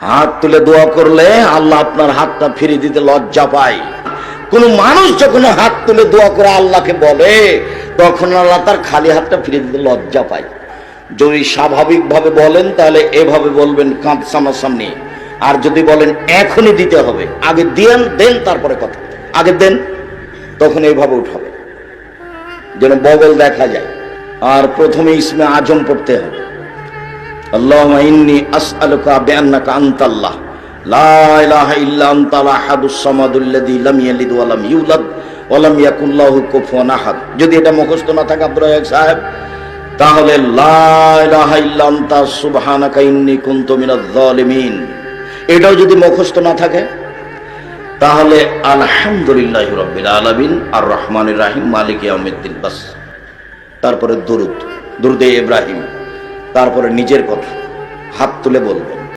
হাত তুলে দোয়া করলে আল্লাহ আপনার হাতটা ফিরিয়ে দিতে লজ্জা পায়। কোন মানুষ যখন হাত তুলে দোয়া করে আল্লাহকে বলে, তখন আল্লাহ তার খালি হাতটা ফিরিয়ে দিতে লজ্জা পায়। যদি স্বাভাবিকভাবে বলেন, তাহলে এভাবে বলবেন কাঁধ সামনাসামনি। আর যদি বলেন, এখনই দিতে হবে। আগে দেন দেন, তারপরে কথা। আগে দেন, তখন এইভাবে উঠাবে। যেন বগল দেখা যায়। আর প্রথমে ইসমে আজম পড়তে হবে। ইন্নি আসআলুকা বিআন্নাকা আনতাল্লাহ। লা ইলাহা ইল্লা আনতাল আহাদুস সামাদুল্লাযী লাম ইয়ালিদ ওয়া লাম ইউলাদ ওয়া লাম ইয়াকুল লাহু কুফুয়ান আহাদ। যদি এটা মুখস্থ না থাকে আব্দুর সাহেব, তাহলে লা ইলাহা ইল্লা আনতা, সুবহানাকা এটাও যদি মুখস্থ না থাকে, তাহলে আলহামদুলিল্লাহ রব্বিল আলামিন আর রহমানির রাহিম, মালিক ইয়াউমিদ্দিন। বাস, তারপরে দুরুদ, দুরুদে ইব্রাহিম। তারপরে নিজের কথা হাত তুলে বলবে